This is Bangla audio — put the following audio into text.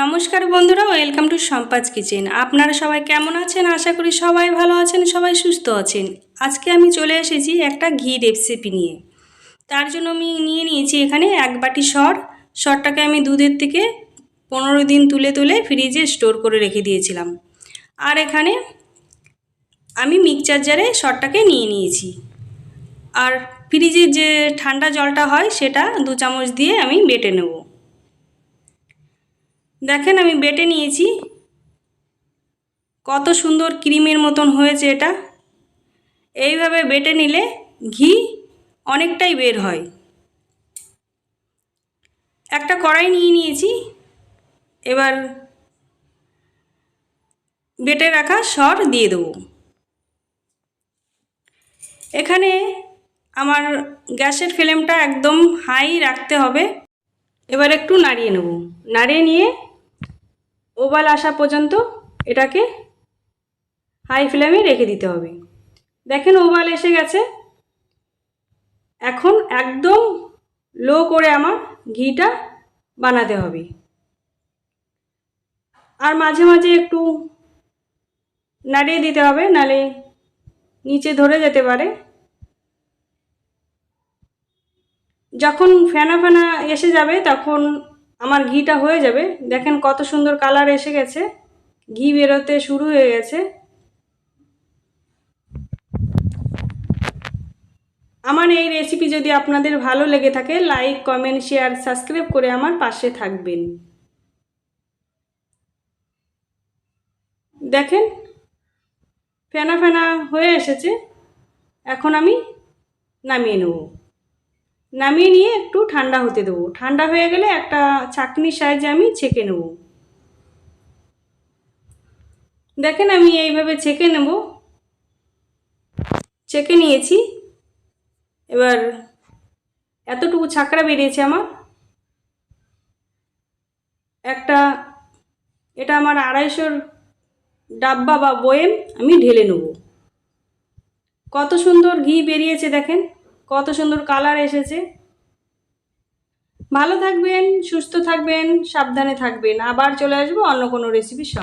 নমস্কার বন্ধুরা ওয়েলকাম টু সম্পাজ কিচেন। আপনারা সবাই কেমন আছেন? আশা করি সবাই ভালো আছেন, সবাই সুস্থ আছেন। আজকে আমি চলে এসেছি একটা ঘি রেসিপি নিয়ে। তার জন্য আমি নিয়ে নিয়েছি এখানে এক বাটি সর। সরটাকে আমি দুধের থেকে পনেরো দিন তুলে তুলে ফ্রিজে স্টোর করে রেখে দিয়েছিলাম। আর এখানে আমি মিক্সচার জারে সরটাকে নিয়ে নিয়েছি। আর ফ্রিজে যে ঠান্ডা জলটা হয়, সেটা দু চামচ দিয়ে আমি বেটে নেব। দেখেন আমি বেটে নিয়েছি। কত সুন্দর ক্রিমের মতন হয়েছে এটা। এইভাবে বেটে নিলে ঘি অনেকটাই বের হয়। একটা কড়াই নিয়ে নিয়েছি। এবার বেটে রাখা সর দিয়ে দেবো। এখানে আমার গ্যাসের ফ্লেমটা একদম হাই রাখতে হবে। এবার একটু নাড়িয়ে নেব। নাড়িয়ে নিয়ে ওভাল আসা পর্যন্ত এটাকে হাই ফ্লেমে রেখে দিতে হবে। দেখেন ওভাল এসে গেছে। এখন একদম লো করে আমার ঘিটা বানাতে হবে। আর মাঝে মাঝে একটু নাড়িয়ে দিতে হবে, নালে নিচে ধরে যেতে পারে। যখন ফেনা ফেনা এসে যাবে, তখন আমার ঘিটা হয়ে যাবে। দেখেন কত সুন্দর কালার এসে গেছে। ঘি বেরোতে শুরু হয়ে গেছে। আমার এই রেসিপি যদি আপনাদের ভালো লেগে থাকে লাইক কমেন্ট শেয়ার সাবস্ক্রাইব করে আমার পাশে থাকবেন। দেখেন, ফেনা ফেনা হয়ে এসেছে। এখন আমি নামিয়ে নেব। নামিয়ে নিয়ে একটু ঠান্ডা হতে দেবো। ঠান্ডা হয়ে গেলে একটা চাকনির সাহায্যে আমি ছেঁকে নেব। দেখেন আমি এইভাবে ছেঁকে নেব। ছেঁকে নিয়েছি। এবার এতটুকু ছাকড়া বেরিয়েছে আমার। একটা, এটা আমার আড়াইশোর ডাব্বা বা বয়েম আমি ঢেলে নেব। কত সুন্দর ঘি বেরিয়েছে দেখেন। কত সুন্দর কালার এসেছে। ভালো থাকবেন, সুস্থ থাকবেন, সাবধানে থাকবেন। আবার চলে আসব অন্য কোনো রেসিপির